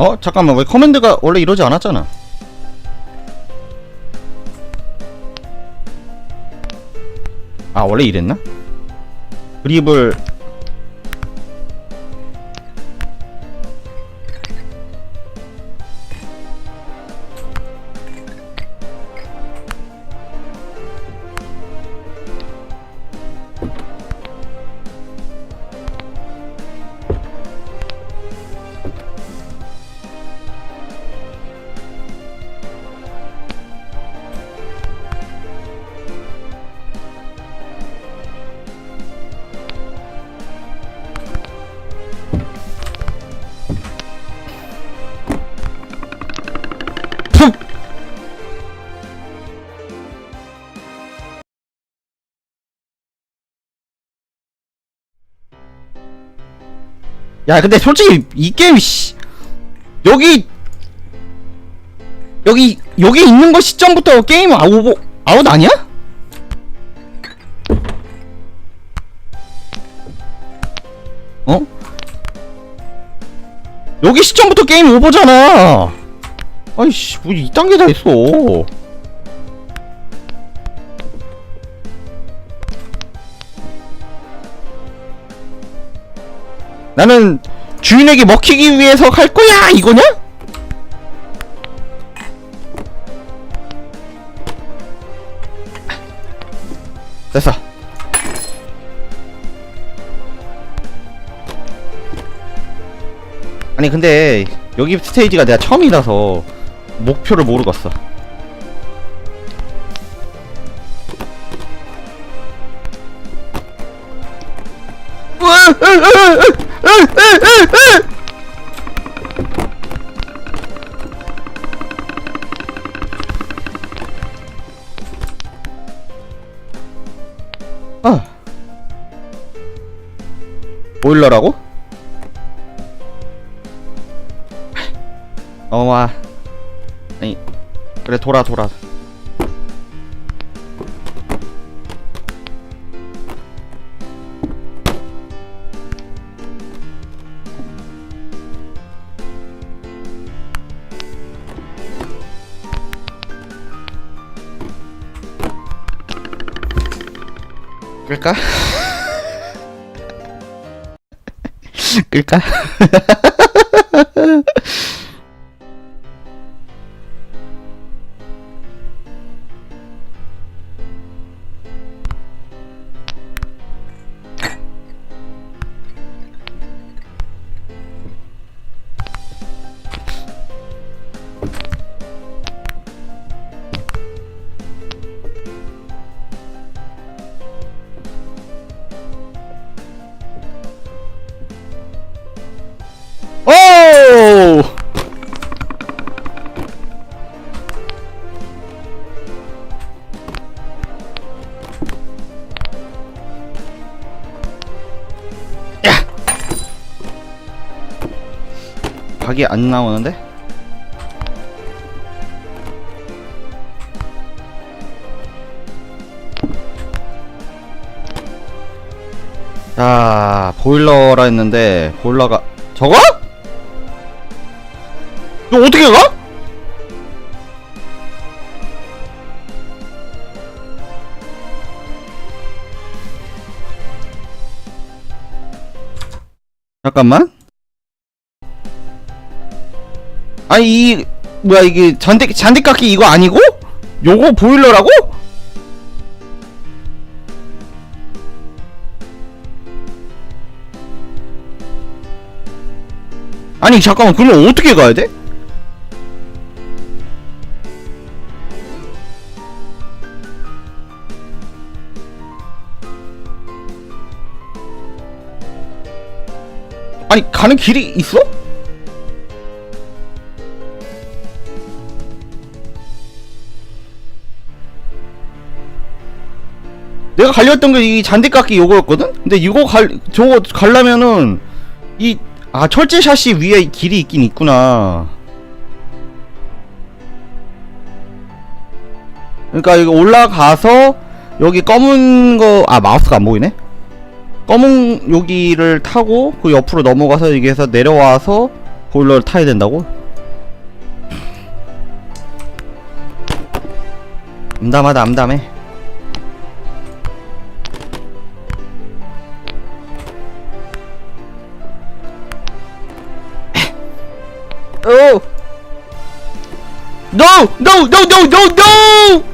어? 잠깐만 왜 커맨드가 원래 이러지 않았잖아 아 원래 이랬나? 그립을 야 근데 솔직히 이 게임 씨 여기 여기 여기 있는 거 시점부터 게임 아웃 아웃 아니야? 어? 여기 시점부터 게임 오버잖아. 아이씨 뭐 이딴 게다 있어 나는 주인에게 먹히기 위해서 갈 거야 이거냐? 됐어 아니 근데 여기 스테이지가 내가 처음이라서 목표를 모르겠어. 아. 보일러라고? 어와 아니 그래 돌아 돌아? 끌까? que cada, 각이 안 나오는데? 자, 보일러라 했는데 보일러가 저거? 너 어떻게 가? 잠깐만. 아니 이 뭐야 이게 잔디 잔디깎기 이거 아니고? 요거 보일러라고? 아니 잠깐만 그럼 어떻게 가야 돼? 아니 가는 길이 있어? 내가 갈렸던 게 이 잔디깎기 요거였거든? 근데 이거 갈 저거 갈라면은 이 아 철제 샷이 위에 길이 있긴 있구나 그러니까 이거 올라가서 여기 검은 거 아 마우스가 안 보이네 검은 여기를 타고 그 옆으로 넘어가서 여기에서 내려와서 보일러를 타야 된다고? 암담하다 암담해 No! No! No! No! No! No!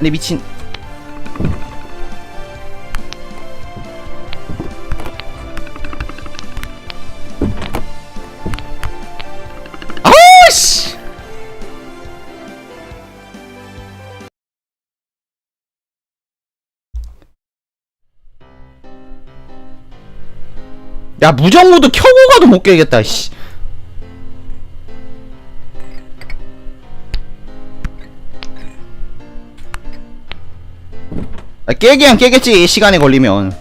아니 미친! 야 무정모드 켜고 가도 못 깨겠다 씨. 깨기야 깨겠지 시간이 걸리면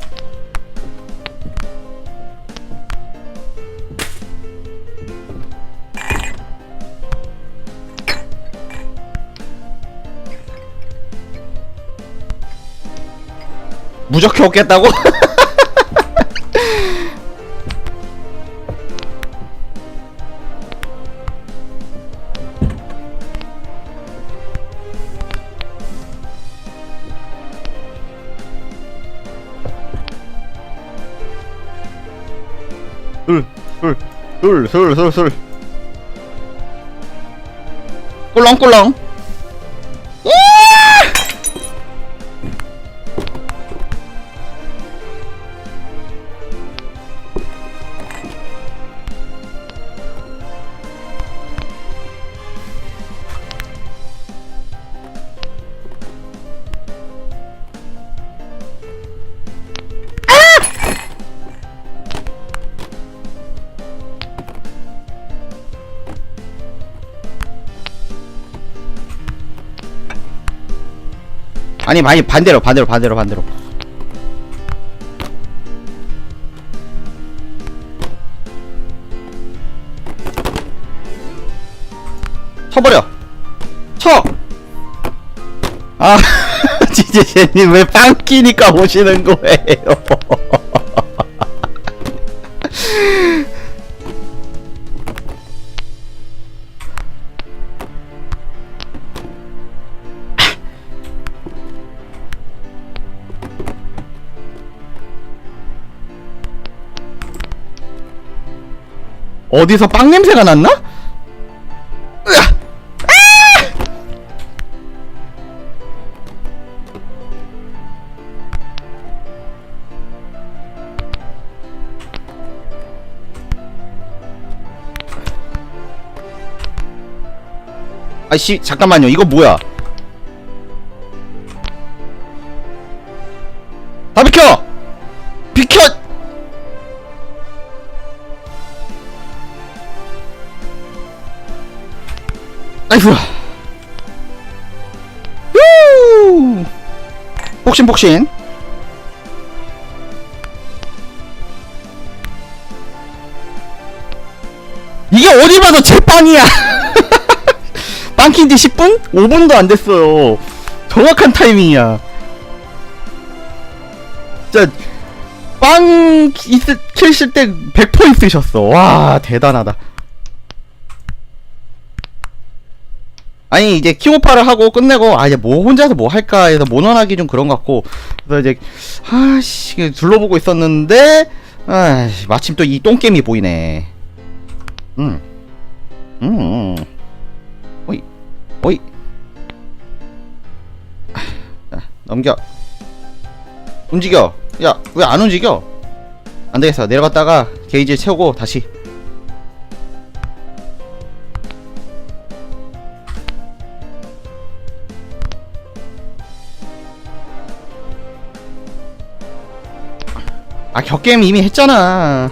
무적해 없겠다고? 술술술술 술 꿀렁꿀렁 아니 많이 반대로 반대로 반대로 반대로. 쳐버려. 쳐! 아 지제제님 왜 빵 끼니까 오시는 거예요 어디서 빵 냄새가 났나? 아씨 잠깐만요. 이거 뭐야 폭신폭신 이게 어디 봐도 제 빵이야. 빵킨지 10분? 5분도 안 됐어요. 정확한 타이밍이야. 진짜 빵 있을 킬실 때100% 있으셨어. 와 대단하다 아니 이제 킹오파를 하고 끝내고 아 이제 뭐 혼자서 뭐 할까 해서 모논하기 좀 그런 것 같고 그래서 이제 아씨 둘러보고 있었는데 아 마침 또 이 똥겜이 보이네 음. 음. 음. 오이 오이 넘겨 움직여 야 왜 안 움직여 안 되겠어 내려갔다가 게이지 채우고 다시 아 격게임 이미 했잖아.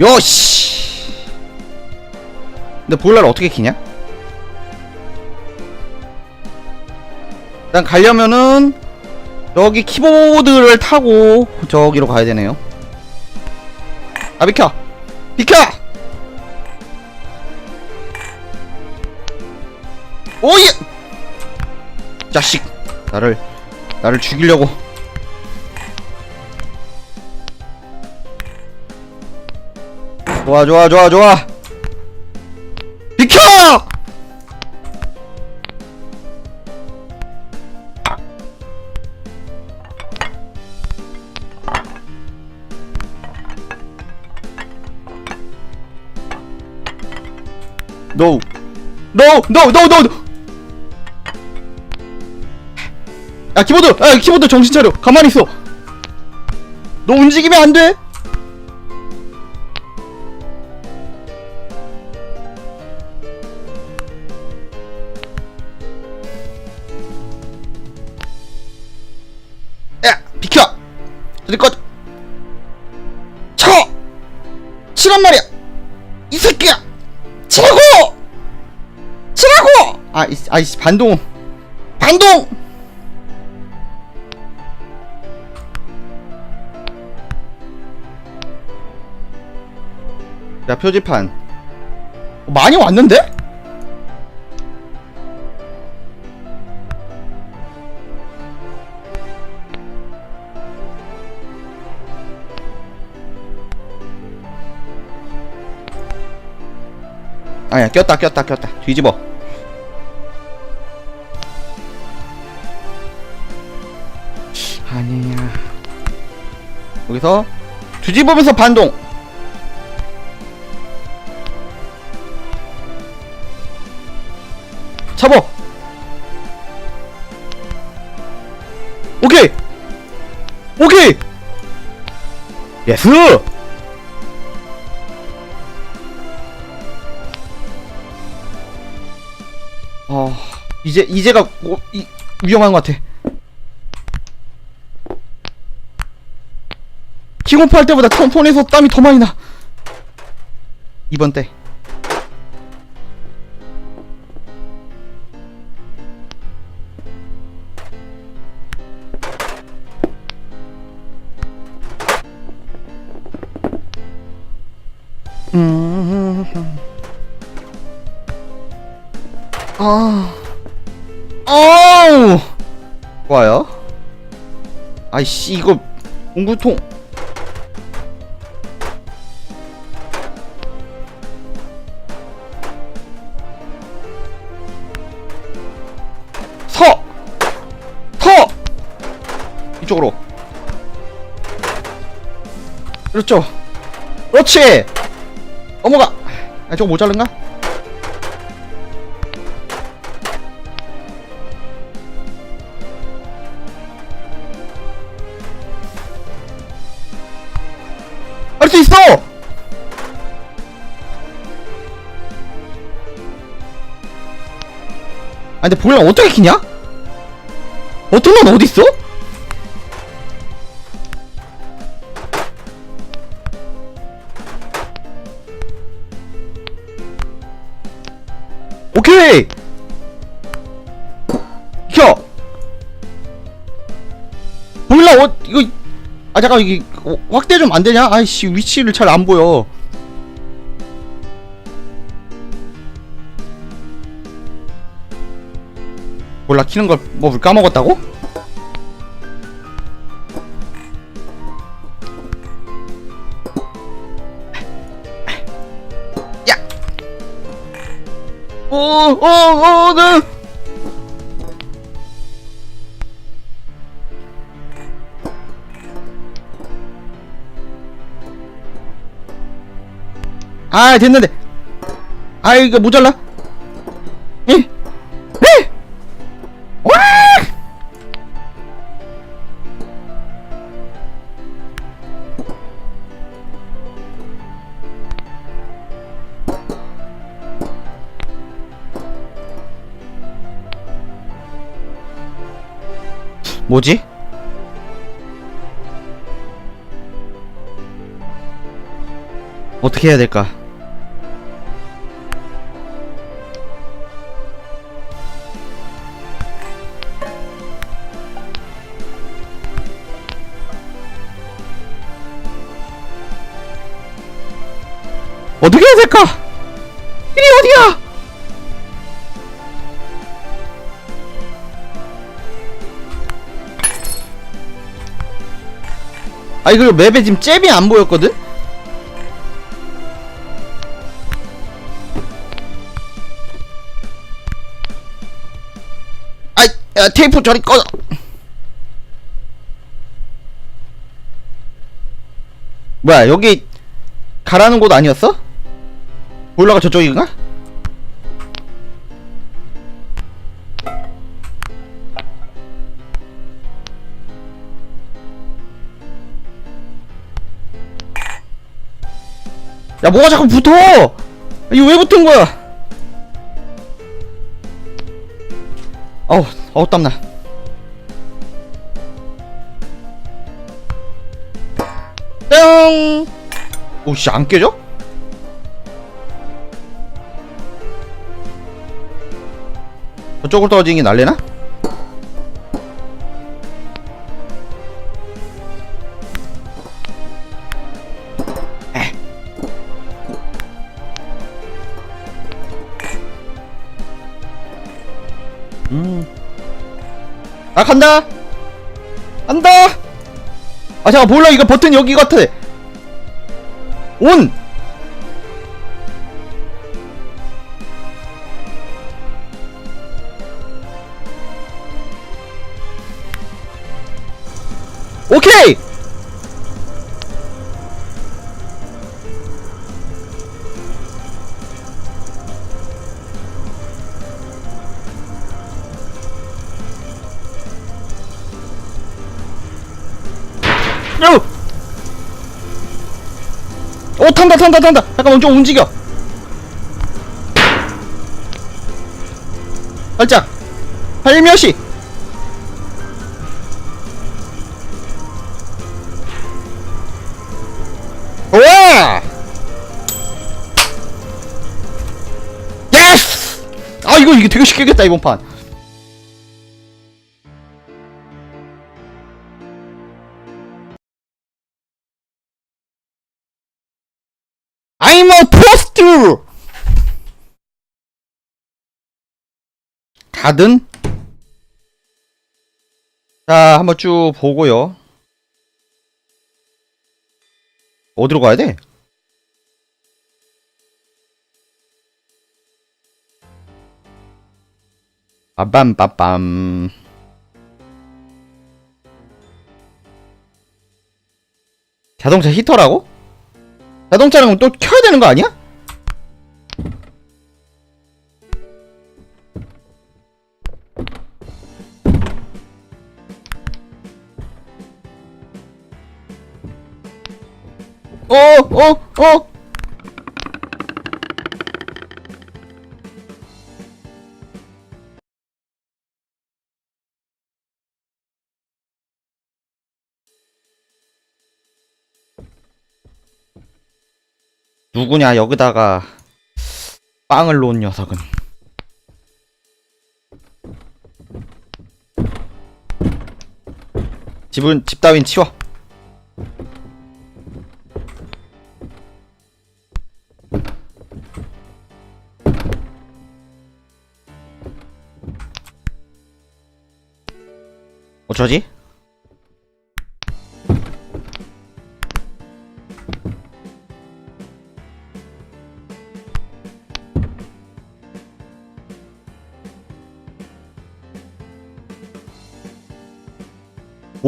요씨! 근데 보일러를 어떻게 키냐? 일단 가려면은 여기 키보드를 타고 저기로 가야 되네요. 아 비켜! 비켜 오예! 자식 나를 나를 죽이려고. 좋아 좋아 좋아 좋아. 비켜! No. No No No No 야 키보드! 야 키보드 정신 차려. 가만히 있어. 너 움직이면 안 돼. 야 비켜. 저리 꺼져? 쳐 치란 말이야. 이 새끼야. 치라고! 치라고! 아 이 아이씨 반동. 반동 표지판. 어, 많이 왔는데? 아야 꼈다 꼈다 꼈다. 뒤집어. 아니야. 여기서 뒤집으면서 반동 잡어 오케이. 오케이. 예스. 어 이제 이제가 오, 이, 위험한 것 같아. 킹오프 할 때보다 톤- 폰에서 땀이 더 많이 나. 이번 때 아이씨 이거 공구통. 서. 서. 이쪽으로. 그렇죠. 그렇지. 넘어가. 아, 저거 모자른가? 아, 근데 볼랑 어떻게 키냐? 어떤 건 어디 있어? 오케이! 켜! 보일라 어 이거 아 잠깐 이게 어, 확대 좀 안 되냐? 아이씨 위치를 잘 안 보여. 몰라 키는 걸 뭐 까먹었다고? 야! 오, 오, 오, 네. 아 됐는데 아 이거 모자라 뭐지? 어떻게 해야 될까? 아 이거 맵에 지금 잽이 안 보였거든? 아이 야, 테이프 저리 꺼 뭐야 여기 가라는 곳 아니었어? 보일러가 저쪽인가? 야 뭐가 자꾸 붙어 이거 왜 붙은 거야 어우 어우 땀나 뿅 오씨 안 깨져? 저쪽으로 떨어지는 게 날래나? 간다. 간다. 아 잠깐 몰라 이거 버튼 여기 같아. 온. 오케이. 오 탄다 탄다 탄다. 잠깐만 좀 움직여. 살짝. 살며시. 와! 예스! 아 이거 이게 되게 쉽겠다 이번 판 I'm a toaster. 가든 자 한번 쭉 보고요. 어디로 가야 돼? 빠밤빠밤 자동차 히터라고? 자동차는 또 켜야 되는 거 아니야? 어, 어, 어. 누구냐 여기다가 빵을 놓은 녀석은 집은 집 따윈 치워 어쩌지?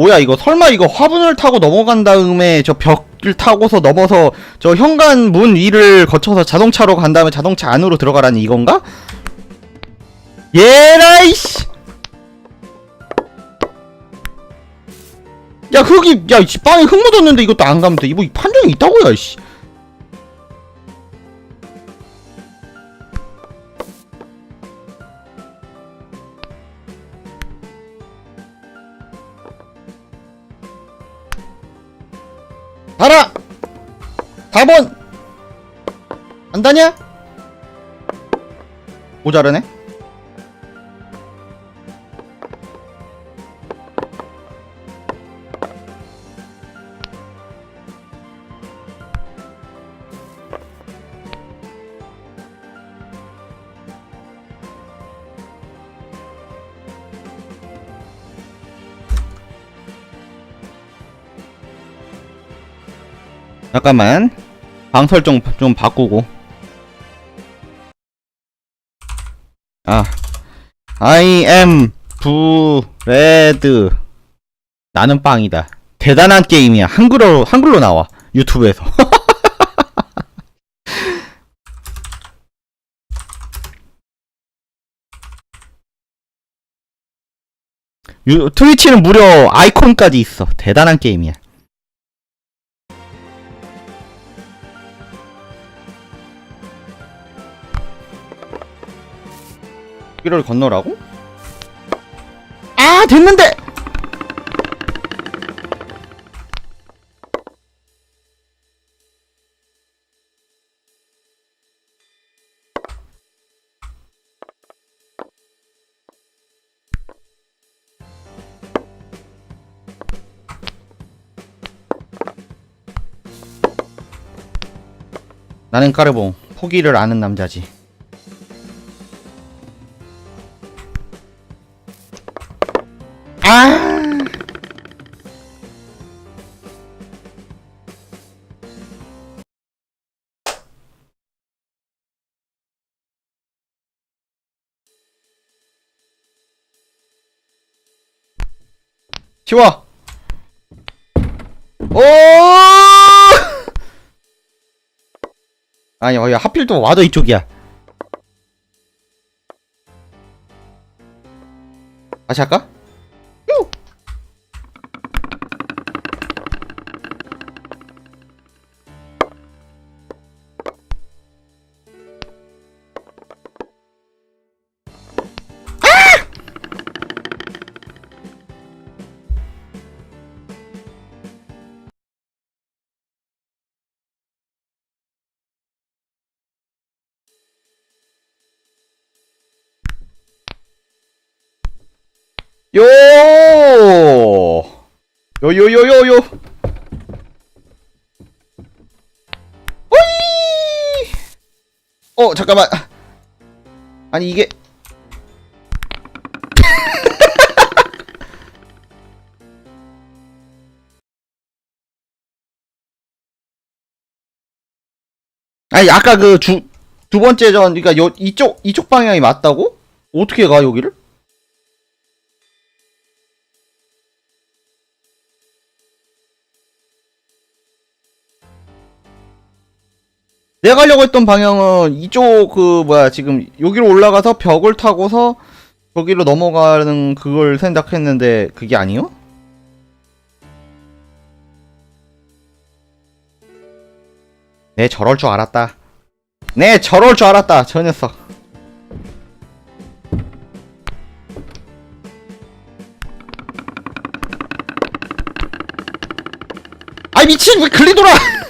뭐야 이거 설마 이거 화분을 타고 넘어간 다음에 저 벽을 타고서 넘어서 저 현관 문 위를 거쳐서 자동차로 간 다음에 자동차 안으로 들어가라는 이건가? 예라이씨! 야 흙이 야이 빵에 흙 묻었는데 이것도 안 가면 돼. 이거 판정이 있다고요 이씨 달아 4번 안다냐? 모자르네 잠깐만. 방 설정 좀 바꾸고. 아. I am 브레드 나는 빵이다. 대단한 게임이야. 한글로 한글로 나와. 유튜브에서. 유, 트위치는 무려 아이콘까지 있어. 대단한 게임이야 길을 건너라고? 아 됐는데 나는 까르봉 포기를 아는 남자지 치워 오! 아니 어, 야 하필 또 와도 이쪽이야. 다시 할까? 요! 요 요 요 요 요! 오이! 어, 잠깐만. 아니, 이게. 아니, 아까 그 주, 두 번째 전, 그니까 요, 이쪽, 이쪽 방향이 맞다고? 어떻게 가, 여기를? 내가 가려고 했던 방향은 이쪽 그 뭐야 지금 여기로 올라가서 벽을 타고서 저기로 넘어가는 그걸 생각했는데 그게 아니요? 네 저럴 줄 알았다. 네 저럴 줄 알았다 저 녀석. 아이 미친 왜 글리 돌아!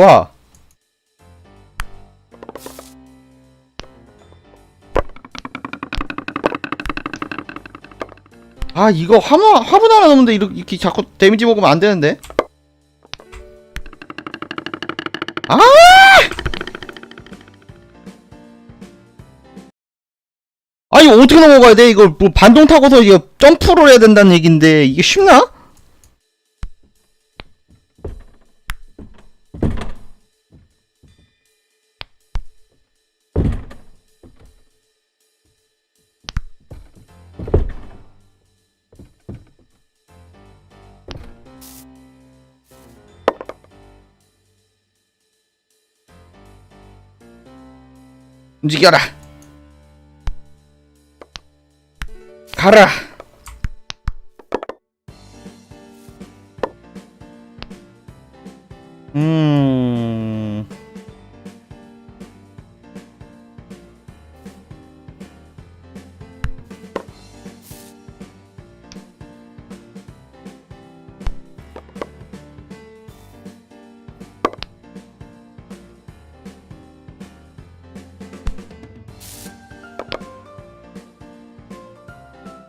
와. 아 이거 화분 화분 하나 넣는데 이렇게, 이렇게 자꾸 데미지 먹으면 안 되는데. 아! 아니 어떻게 넘어가야 돼? 이거 뭐 반동 타고서 이거 점프를 해야 된다는 얘긴데 이게 쉽나? 움직여라. 가라. 음.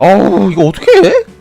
어우 이거 어떻게 해?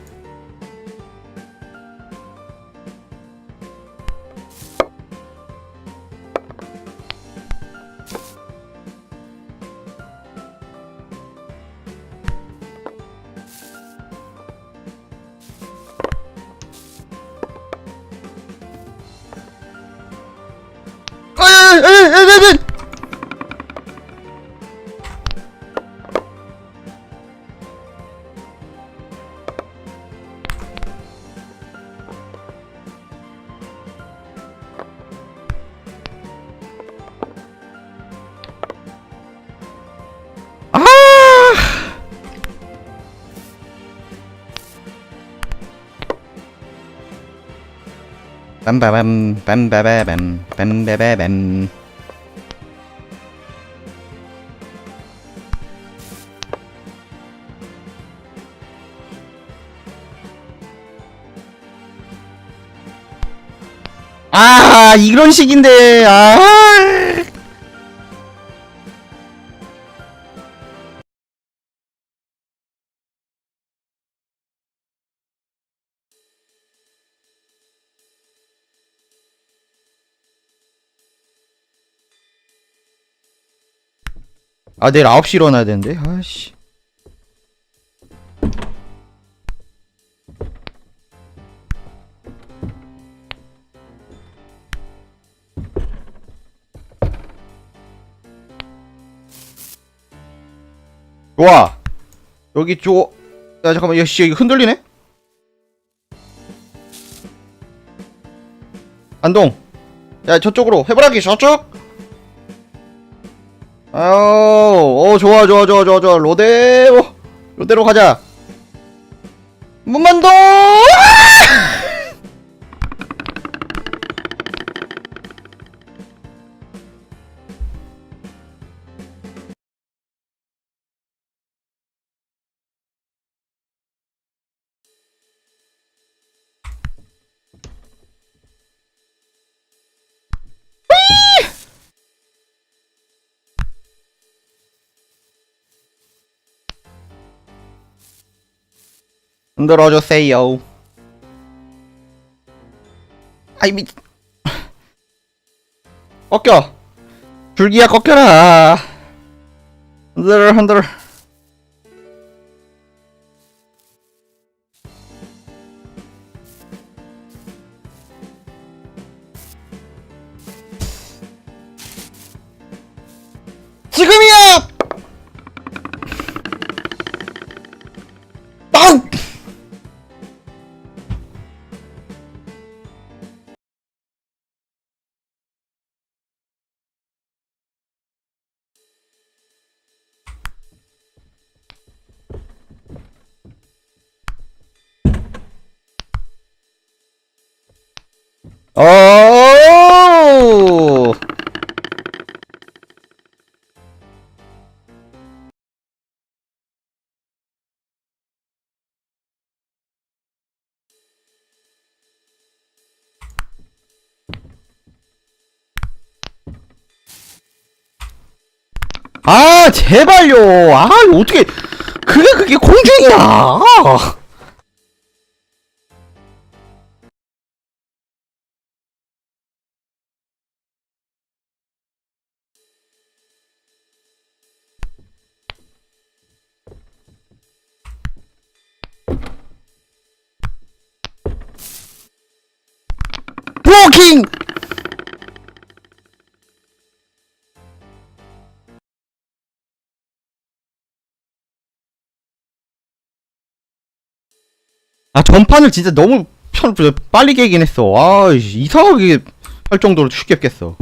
빰바밤 빰바바밤 빰바바밤. 아 이런 식인데 아 아 내일 9시 일어나야 되는데? 아씨. 좋아. 여기 쪽야 잠깐만. 야씨 이거 흔들리네? 안동. 야 저쪽으로. 해보라기 저쪽 아우 어 좋아 좋아 좋아 좋아 좋아. 로데오 로데로 가자. 문만도 흔들어주세요. 아이 미 꺾여. 줄기야 꺾여라. 흔들어 흔들 아, 제발요. 아, 어떻게 그게 그게 공중이야. 블로킹! 아 전판을 진짜 너무 편 빨리 깨긴 했어. 아 이상하게 할 정도로 쉽게 깼어.